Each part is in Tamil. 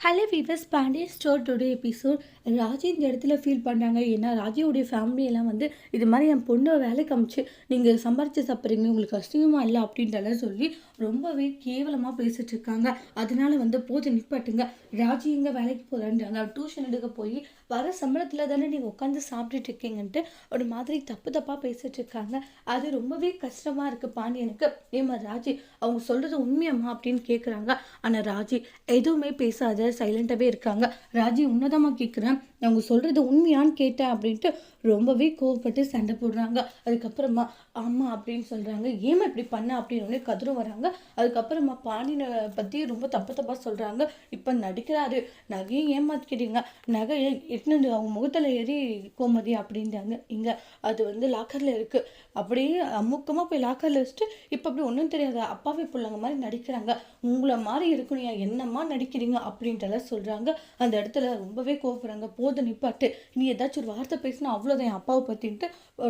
Hello viewers Pandian store today episode Raji இந்த இடத்துல ஃபீல் பண்ணுறாங்க ஏன்னா ராஜியோடைய ஃபேமிலியெல்லாம் வந்து இது மாதிரி என் பொண்ணை வேலைக்கு அமிச்சு நீங்கள் சம்பாரித்து சாப்பிட்றீங்க உங்களுக்கு கஷ்டமா இல்லை அப்படின்றலாம் சொல்லி ரொம்பவே கேவலமாக பேசிகிட்டு இருக்காங்க. அதனால வந்து போது நிப்பாட்டுங்க. ராஜி எங்கே வேலைக்கு போகிறான்றாங்க டியூஷன் எடுக்க போய் வர சம்பளத்தில் தானே நீங்கள் உட்காந்து சாப்பிட்டுட்டு இருக்கீங்கன்ட்டு ஒரு மாதிரி தப்பு தப்பாக பேசிகிட்டு இருக்காங்க அது ரொம்பவே கஷ்டமாக இருக்குது பாண்டியனுக்கு ஏமா ராஜி அவங்க சொல்கிறது உண்மையம்மா அப்படின்னு கேட்குறாங்க ஆனால் ராஜி எதுவுமே பேசாத சைலண்டாகவே இருக்காங்க. ராஜி உன்னதமாக கேட்குறேன் அவங்க சொல்கிறது உண்மையான்னு கேட்டேன் அப்படின்ட்டு ரொம்பவே கோவப்பட்டு சண்டை போடுறாங்க. அதுக்கப்புறமா அம்மா அப்படின்னு சொல்கிறாங்க ஏமா இப்படி பண்ண அப்படின்னு உடனே கதிரும் வராங்க. அதுக்கப்புறமா பாண்டியனை பற்றி ரொம்ப தப்பு தப்பாக சொல்கிறாங்க இப்போ நடிக்கிறாரு. நகையை ஏமாற்றிக்கிறீங்க நகையை எட்டுனது அவங்க முகத்தில் ஏறி கோமதி அப்படின்றாங்க. இங்கே அது வந்து லாக்கரில் இருக்குது அப்படியே அமுக்கமாக போய் லாக்கரில் வச்சுட்டு இப்போ அப்படி ஒன்றும் தெரியாது? அப்பாவே பிள்ளைங்க மாதிரி நடிக்கிறாங்க. உங்களை மாதிரி இருக்கணும் என்னம்மா நடிக்கிறீங்க அப்படின்றலாம் சொல்கிறாங்க அந்த இடத்துல ரொம்பவே கோவப்படுறாங்க. போது நிப்பாட்டு. நீ ஏதாச்சும் ஒரு வார்த்தை பேசினா அவ்வளோதான் என் அப்பாவை பற்றின்ட்டு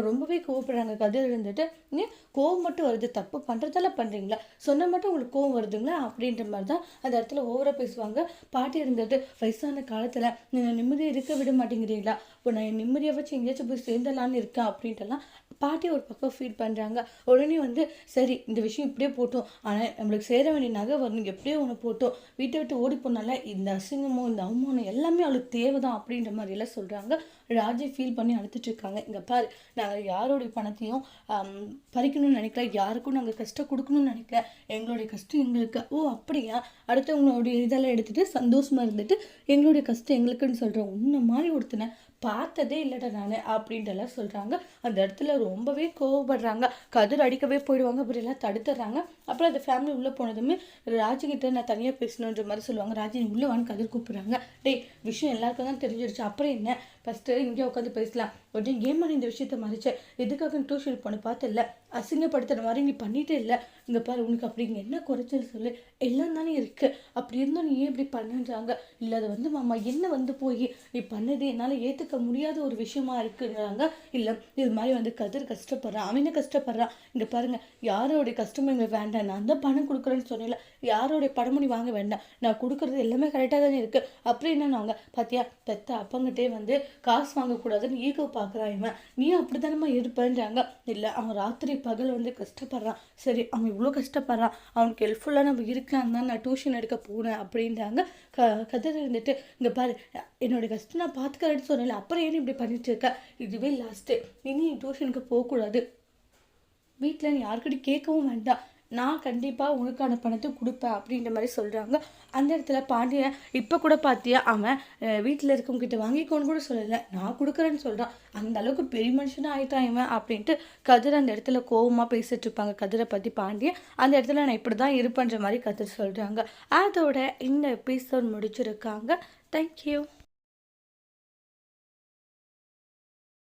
ரொம்பவே கோவப்படுறாங்க. கதையில் இருந்துட்டு நீ கோவம் மட்டும் வருது தப்பு பண்ணுறதெல்லாம் பண்ணுறீங்களா சொன்ன மட்டும் உங்களுக்கு கோவம் வருதுங்களா? அப்படின்ற மாதிரி தான் அந்த இடத்துல ஓவராக பேசுவாங்க. பாட்டி இருந்துட்டு வயசான காலத்தில் நிம்மதி நிம்மதியாக இருக்க விட மாட்டேங்கிறீங்களா? இப்போ நான் என் நிம்மதியை வச்சு எங்கேயாச்சும் போய் சேர்ந்தலான்னு இருக்கேன் அப்படின்ட்டுலாம் பாட்டி ஒரு பக்கம் ஃபீல் பண்ணுறாங்க உடனே வந்து சரி இந்த விஷயம் இப்படியே போட்டோம். ஆனால் நம்மளுக்கு சேர வேண்டிய நகை வரணும். எப்படியோ ஒன்று போட்டோம். வீட்டை விட்டு ஓடி போனால இந்த அசிங்கமும் இந்த அவமானம் எல்லாமே அவளுக்கு தேவைதான் அப்படின்ற மாதிரி எல்லாம் சொல்கிறாங்க ராஜி ஃபீல் பண்ணி அழுத்துட்டு இருக்காங்க. இங்கே பாரு நாங்கள் யாருடைய பணத்தையும் பறிக்கணும்னு நினைக்கல. யாருக்கும் நாங்கள் கஷ்டம் கொடுக்கணும்னு நினைக்கல. எங்களுடைய கஷ்டம் எங்களுக்கு. ஓ அப்படியா? அடுத்தவங்களுடைய இதெல்லாம் எடுத்துகிட்டு சந்தோஷமாக இருந்துட்டு எங்களுடைய கஷ்டம் எங்களுக்குன்னு சொல்கிறோம் உன்ன மாதிரி ஒருத்தனை பார்த்ததே இல்லைடா நான் அப்படின்ட்டுலாம் சொல்கிறாங்க அந்த இடத்துல ரொம்பவே கோவப்படுறாங்க. கதிர் அடிக்கவே போயிடுவாங்க அப்படி எல்லாம் தடுத்துடுறாங்க அப்புறம் அந்த ஃபேமிலி உள்ளே போனதுமே ராஜுகிட்ட நான் தனியாக பேசணுன்ற மாதிரி சொல்லுவாங்க. ராஜி நீ உள்ளே வான்னு கதிர் கூப்பிட்றாங்க. டேய் விஷயம் எல்லாருக்கும் தான் தெரிஞ்சிருச்சு. அப்புறம் என்ன? ஃபஸ்ட்டு இங்கே உட்காந்து பேசலாம். உடனே ஏமா நீ இந்த விஷயத்த மறைச்சேன் எதுக்காக டியூஷன் பார்த்தேன் இல்லை? அசிங்கப்படுத்துகிற மாதிரி நீ பண்ணிட்டே இல்லை? இங்கே பாரு உனக்கு அப்படிங்க என்ன குறைச்சல் சொல்லு. எல்லாம் தானே இருக்குது அப்படி இருந்தும் நீ ஏன் இப்படி பண்ணுன்றாங்க? இல்லை அது வந்து மாமா என்ன வந்து போய்? நீ பண்ணது என்னால் ஏற்றுக்க முடியாத ஒரு விஷயமா இருக்குன்றாங்க. இல்லை இது மாதிரி வந்து கதிர் கஷ்டப்படுறான் அவனை கஷ்டப்படுறான் இங்கே பாருங்க யாரோடைய கஷ்டமும் எங்களுக்கு வேண்டாம். நான் தான் பணம் கொடுக்குறேன்னு சொன்னேன்ல யாரோடைய பணமும் நீ வாங்க வேண்டாம். நான் கொடுக்குறது எல்லாமே கரெக்டாக தானே இருக்குது அப்படி என்ன பார்த்தியா பெத்த அப்பங்கிட்டே வந்து காசு வாங்கக்கூடாதுன்னு ஈகோ பார்க்குறான் இவன். நீ அப்படித்தானம்மா இருப்பேன்றாங்க. இல்லை அவன் ராத்திரி பகல் வந்து கஷ்டப்படுறான். சரி அவன் இவ்வளோ கஷ்டப்படுறான். அவனுக்கு ஹெல்ப்ஃபுல்லாக நம்ம இருக்கலாம் தான் நான் டியூஷன் எடுக்க போனேன் அப்படின்றாங்க. க கதிர் இருந்துட்டு இங்கே பாரு என்னோடய கஷ்டம் நான் பார்த்துக்கிறேன்னு சொன்னேன் அப்புறம் ஏன் இப்படி பண்ணிட்டு இருக்க இதுவே லாஸ்ட்டு இனி டியூஷனுக்கு போகக்கூடாது. வீட்டில் நீ யாருக்கிட்டையும் கேட்கவும் வேண்டாம். நான் கண்டிப்பாக உனக்கான பணத்தை கொடுப்பேன் அப்படின்ற மாதிரி சொல்கிறாங்க அந்த இடத்துல பாண்டியன் இப்போ கூட பார்த்தியா அவன் வீட்டில் இருக்கவங்கிட்ட வாங்கிக்கோன்னு கூட சொல்லலை. நான் கொடுக்குறேன்னு சொல்கிறான் அந்த அளவுக்கு பெரிய மனுஷனாக ஆயிட்டான் இவன் அப்படின்ட்டு கதிர் அந்த இடத்துல கோவமாக பேசிட்டு இருப்பாங்க. கதிரை பற்றி பாண்டியன் அந்த இடத்துல நான் இப்படி தான் இருப்பேன்ற மாதிரி கதிர் சொல்கிறாங்க அதோட இந்த எபிசோட் முடிச்சிருக்காங்க. தேங்க்யூ